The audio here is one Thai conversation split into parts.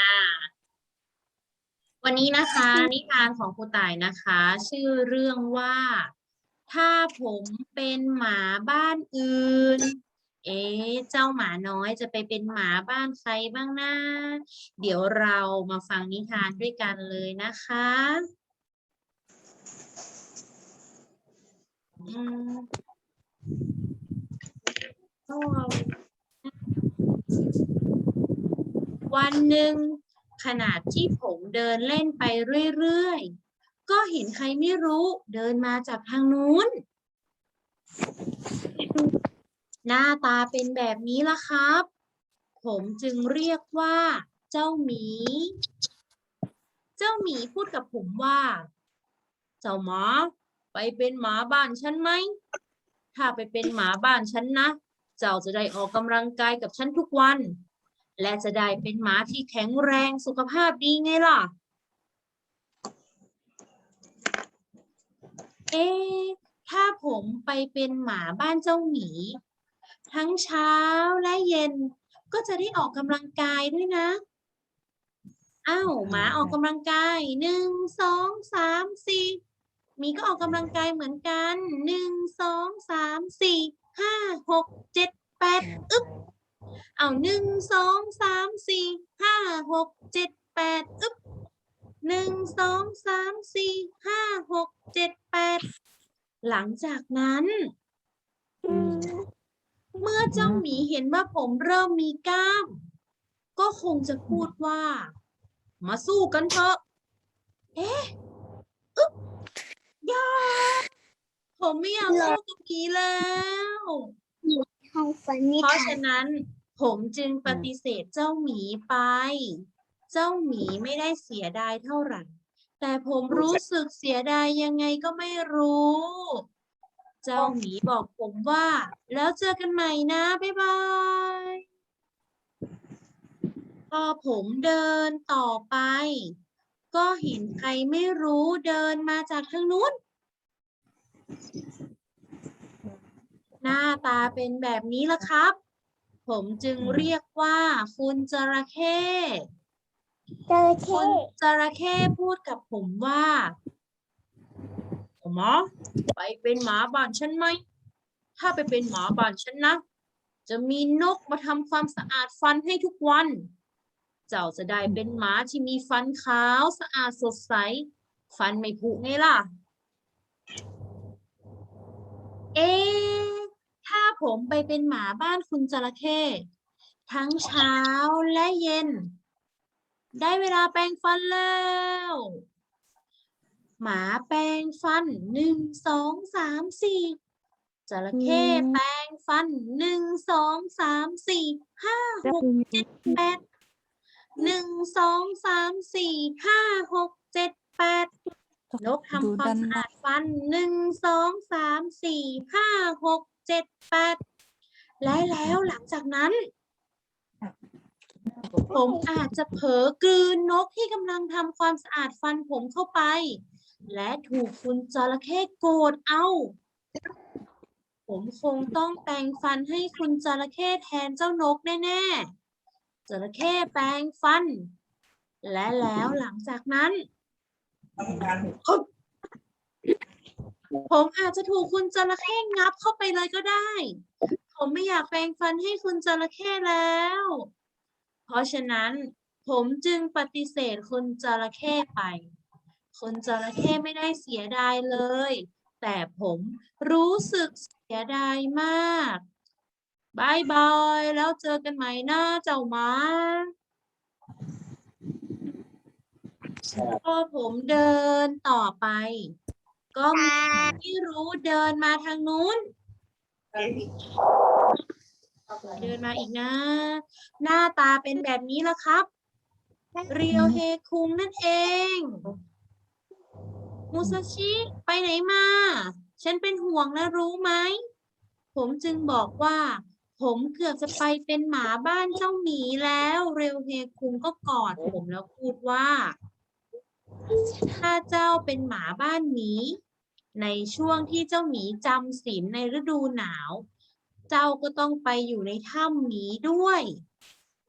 อ่า วันนี้นะคะ นิทานของครูต่ายนะคะ ชื่อเรื่องว่า ถ้าผมเป็นหมาบ้านอื่น เอ๊ะเจ้าหมาน้อยจะไปเป็นหมาบ้านใครบ้างนะเดี๋ยวเรามาฟังนิทานด้วยกันเลยนะคะอืมก็ วันหนึ่งขณะที่ผมเดินเล่นไปเรื่อยๆ ก็เห็นใครไม่รู้เดินมาจากทางนู้น หน้าตาเป็นแบบนี้ละครับ ผมจึงเรียกว่า เจ้าหมี เจ้าหมีพูดกับผมว่า เจ้าหมาไปเป็นหมาบ้านฉันไหม ถ้าไปเป็นหมาบ้านฉันนะ เจ้าจะได้ออกกำลังกายกับฉันทุกวัน และจะได้เป็นหมาที่แข็งแรงสุขภาพดีไงล่ะ เอ๊ะถ้าผมไปเป็นหมาบ้านเจ้าหมี ทั้งเช้าและเย็น ก็จะได้ออกกำลังกายด้วยนะ อ้าวหมาออกกำลังกายหนึ่งสองสามสี่หมีก็ออกกำลังกายเหมือนกันหนึ่งสองสามสี่ห้าหกเจ็ดแปดอึ๊บ เอาหนึ่งสองสามสี่ห้าหกเจ็ดแปดอึ๊บหนึ่งสองสามสี่ห้าหกเจ็ดแปดหลังจากนั้น เมื่อเจ้าหมีเห็นว่าผมเริ่มมีกล้าม ก็คงจะพูดว่า มาสู้กันเถอะ เอ๊ะอึ๊บอยาผมไม่อยากสู้กับผีแล้วห้องฟันนิเพราะทาฉะนนั้น ผมจึงปฏิเสธเจ้าหมีไป เจ้าหมีไม่ได้เสียดายเท่าไหร่ แต่ผมรู้สึกเสียดายยังไงก็ไม่รู้ เจ้าหมีบอกผมว่า แล้วเจอกันใหม่นะ บ๊ายบาย พอผมเดินต่อไป ก็เห็นใครไม่รู้เดินมาจากทางนู้นหน้าตาเป็นแบบนี้ละครับ ผมจึงเรียกว่าคุณจระเข้จระคุเข้ณจระเข้พูดกับผมว่าหมอไปเป็นหมาบ้านฉันไหม ถ้าไปเป็นหมาบ้านฉันนะ จะมีนกมาทำความสะอาดฟันให้ทุกวัน เจ้าจะได้เป็นหมาที่มีฟันขาวสะอาดสดใส ฟันไม่ผุไงล่ะ เอ๊ะถ้า ผมไปเป็นหมาบ้านคุณจระเข้ทั้งเช้าและเย็น ได้เวลาแปรงฟันแล้ว หมาแปรงฟันหนึ่งสองสามสี่จระเข้แปรงฟันหนึ่งสองสามสี่ห้าหกเจ็ดแปดหนึ่งสองสามสี่ห้าหกเจ็ดแปดนกทำความสะอาดฟันหนึ่งสองสามสี่ห้าหก เจ็ดแปดและแล้วหลังจากนั้น ผมอาจจะเผลอกลืนนกที่กำลังทำความสะอาดฟันผมเข้าไป และถูกคุณจระเข้โกรธเอา ผมคงต้องแปรงฟันให้คุณจระเข้แทนเจ้านกแน่ๆจระเข้แปรงฟัน และแล้วหลังจากนั้น ผมอาจจะถูกคุณจระเข้งับเข้าไปเลยก็ได้ ผมไม่อยากแปรงฟันให้คุณจระเข้แล้ว เพราะฉะนั้น ผมจึงปฏิเสธคุณจระเข้ไป คุณจระเข้ไม่ได้เสียดายเลย แต่ผมรู้สึกเสียดายมากบายบาย แล้วเจอกันใหม่นะเจ้าหมาพอผมเดินต่อไป ก็มีที่รู้เดินมาทางนู้น เดินมาอีกนะ หน้าตาเป็นแบบนี้แล้วครับ เรียวเฮคุงนั่นเองมูซาชิไปไหนมา ฉันเป็นห่วงนะรู้ไหม ผมจึงบอกว่า ผมเกือบจะไปเป็นหมาบ้านเจ้าหมีแล้ว เรียวเฮคุงก็กอดผมแล้วพูดว่า ถ้าเจ้าเป็นหมาบ้านหมี ในช่วงที่เจ้าหมีจำศีลในฤดูหนาว เจ้าก็ต้องไปอยู่ในถ้ำหมีด้วย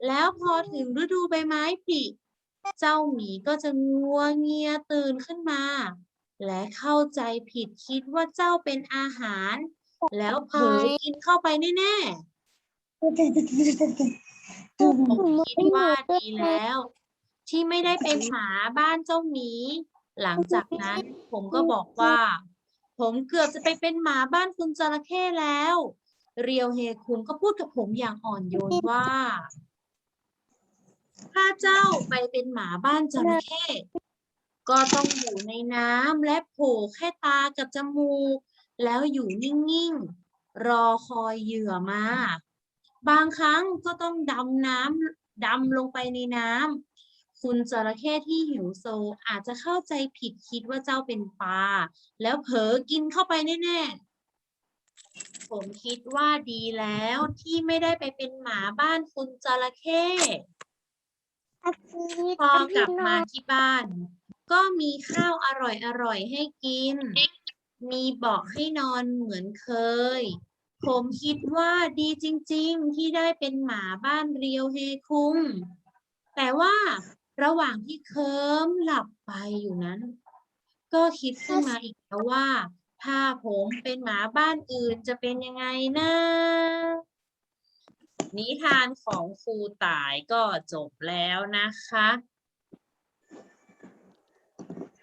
แล้วพอถึงฤดูใบไม้ผลิเจ้าหมีก็จะงัวเงียตื่นขึ้นมา และเข้าใจผิดคิดว่าเจ้าเป็นอาหาร แล้วเผลอกินเข้าไปแน่ๆผมคิดว่าดีแล้ว ที่ไม่ได้ไปหาบ้านเจ้าหมี หลังจากนั้นผมก็บอกว่า ผมเกือบจะไปเป็นหมาบ้านคุณจระเข้แล้ว เรียวเฮคุงก็พูดกับผมอย่างอ่อนโยนว่า ถ้าเจ้าไปเป็นหมาบ้านจระเข้ก็ต้องอยู่ในน้ำและโผล่แค่ตากับจมูก แล้วอยู่นิ่งๆ รอคอยเหยื่อมา บางครั้งก็ต้องดำน้ำดำลงไปในน้ำ คุณจระเข้ที่หิวโซอาจจะเข้าใจผิดคิดว่าเจ้าเป็นปลาแล้วเผลอกินเข้าไปแน่ๆ ผมคิดว่าดีแล้วที่ไม่ได้ไปเป็นหมาบ้านคุณจระเข้พอกลับมาที่บ้าน ก็มีข้าวอร่อยๆให้กิน มีเบาะให้นอนเหมือนเคย ผมคิดว่าดีจริง ๆ ที่ได้เป็นหมาบ้านเรียวเฮคุงแต่ว่า ระหว่างที่เคิมหลับไปอยู่นั้น ก็คิดขึ้นมาอีกแล้วว่า ถ้าผมเป็นหมาบ้านอื่นจะเป็นยังไงนะนิทานของครูต่ายก็จบแล้วนะคะ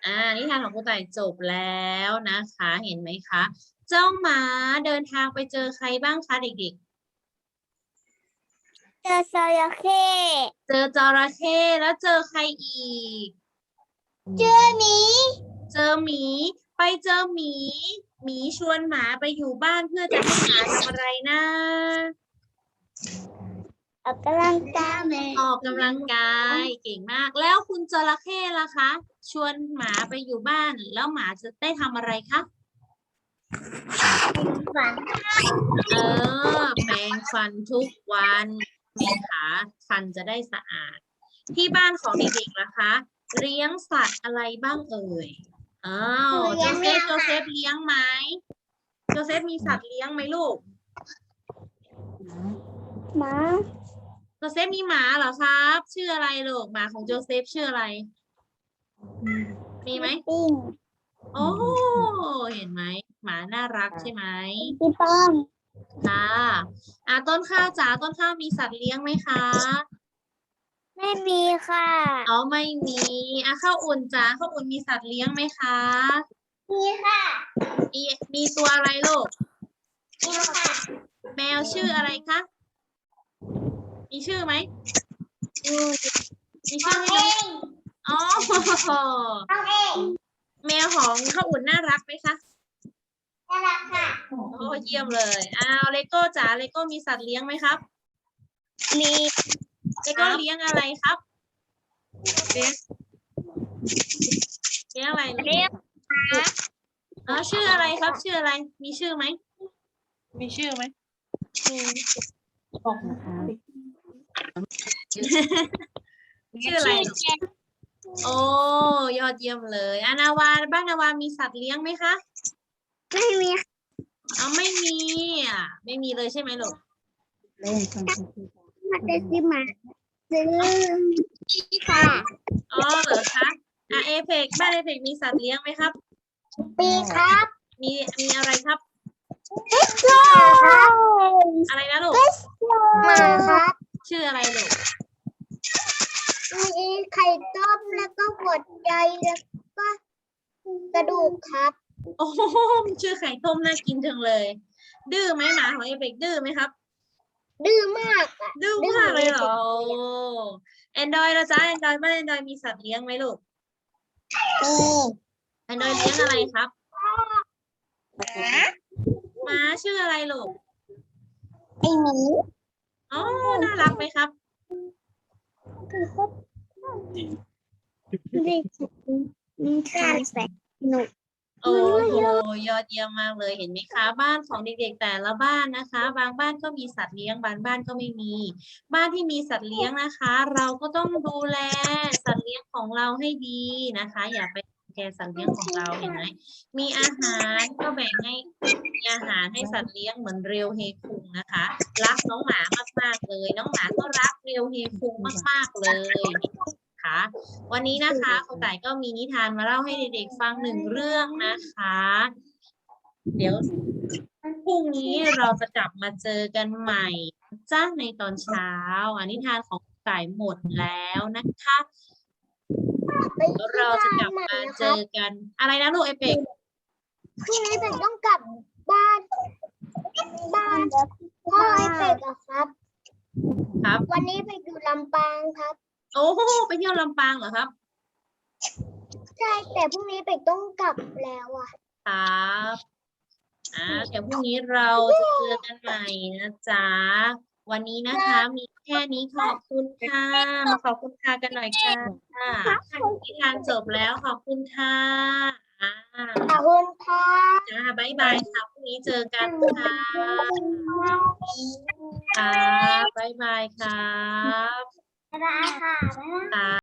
อ่า นิทานของครูต่ายจบแล้วนะคะ เห็นไหมคะ เจ้าหมาเดินทางไปเจอใครบ้างคะเด็ก เจอจระเข้ๆเจอจระเข้แล้วเจอใครอีก เจอหมี เจอหมี ไปเจอหมี หมีชวนหมาไปอยู่บ้านเพื่อจะให้หมาทำอะไรนะออกกำลังกายออกกำลังกายเก่งมาก แล้วคุณจระเข้ล่ะคะ ชวนหมาไปอยู่บ้าน แล้วหมาจะได้ทำอะไรคะฝันเออแปรงฟันทุกวัน แม่คะฟันจะได้สะอาด ที่บ้านของเด็กๆนะคะ เลี้ยงสัตว์อะไรบ้างเอ่ยอ้าวโจเซฟโจเซฟเลี้ยงไหมโจเซฟมีสัตว์เลี้ยงไหมลูกหมาโจเซฟมีหมาเหรอครับ ชื่ออะไรลูกหมาของโจเซฟชื่ออะไร มีไหมปิ้งโอ้เห็นไหมหมาน่ารักใช่ไหมพี่ป้อม ค่ะอะต้นข้าวจ๋าต้นข้าวมีสัตว์เลี้ยงไหมคะไม่มีค่ะอ๋อไม่มีอะข้าวอุ่นจ๋าข้าวอุ่นมีสัตว์เลี้ยงไหมคะมีค่ะมีมีตัวอะไรลูกมีค่ะแมวชื่ออะไรคะมีชื่อไหมมีมีชื่อไหมอ๋อน้องเองแมวของข้าวอุ่นน่ารักไหมคะ น่ารักค่ะโอ้เยี่ยมเลยอ้าวเลโก้จ๋าเลโก้มีสัตว์เลี้ยงไหมครับมีเลโก้เลี้ยงอะไรครับเลี้ยงเลี้ยงอะไรลูกเรียกอ๋อชื่ออะไรครับ ชื่ออะไร มีชื่อไหมมีชื่อไหมชื่ออะไรลูกโอ้ยอดเยี่ยมเลยอานาวาบ้านนาวามีสัตว์เลี้ยงไหมคะ ไม่มี เอาไม่มีอะ ไม่มีเลยใช่ไหมลูกมาเดซิมาซื้อค่ะอ๋อเหรอคะอะเอเฟกบ้านเอเฟกมีสัตว์เลี้ยงไหมครับปีครับ มีมีอะไรครับโลครับอะไรนะลูกมาครับ ชื่ออะไรลูกมีไข่ต้มแล้วก็หัวใจแล้วก็กระดูกครับ โอ้โหชื่อไข่ต้มน่ากินจังเลย ดื้อไหมหมาของเอเฟกดื้อไหมครับ ดื้อมากอะดื้อดื้อมากเลยเหรอเลยแอนดรอยละจ้าแอนดรอยบ้านแอนดรอยมีสัตว์เลี้ยงไหมลูกแอนดรอยเลี้ยงอะไรครับหมาชื่ออะไรลูกไอหมีอ๋อน่ารักไหมครับเด็กมีการแสนหนุก โอ้โหยอดเยี่ยมมากเลยเห็นไหมคะบ้านของเด็กๆแต่ละบ้านนะคะ บางบ้านก็มีสัตว์เลี้ยงบางบ้านก็ไม่มี บ้านที่มีสัตว์เลี้ยงนะคะ เราก็ต้องดูแลสัตว์เลี้ยงของเราให้ดีนะคะ อย่าไปแกสัตว์เลี้ยงของเราเห็นไหมมีอาหารก็แบ่งให้มีอาหารให้สัตว์เลี้ยงเหมือนเรียวเฮคุงนะคะ รักน้องหมามากๆเลย น้องหมาก็รักเรียวเฮคุงมากๆเลย วันนี้นะคะครูต่ายก็มีนิทานมาเล่าให้เด็กๆฟังหนึ่งเรื่องนะคะ เดี๋ยวพรุ่งนี้เราจะกลับมาเจอกันใหม่จ้าในตอนเช้าอันนิทานของครูต่ายหมดแล้วนะคะไปเดี๋ยวเราจะกลับมาเจอกัน อะไรนะลูกเอเปกพรุ่งนี้เป็ดต้องกลับบ้าน บ้านพ่อไอเป็ดอะครับ ครับ วันนี้ไปอยู่ลำปางครับ โอ้โหไปเที่ยวลำปางเหรอครับ ใช่ แต่พรุ่งนี้เป็ดต้องกลับแล้วอะ ครับอ่าเดี๋ยวพรุ่งนี้เราจะเจอกันใหม่นะจ๊ะ วันนี้นะคะ มีแค่นี้ขอบคุณค่ะ มาขอบคุณค่ะกันหน่อยค่ะนิทานจบแล้วขอบคุณค่ะอ่าขอบคุณค่ะจ้าบ๊ายบายค่ะพรุ่งนี้เจอกันค่ะค่ะบ๊ายบายครับบ๊ายบายค่ะบ๊ายบาย ค่ะ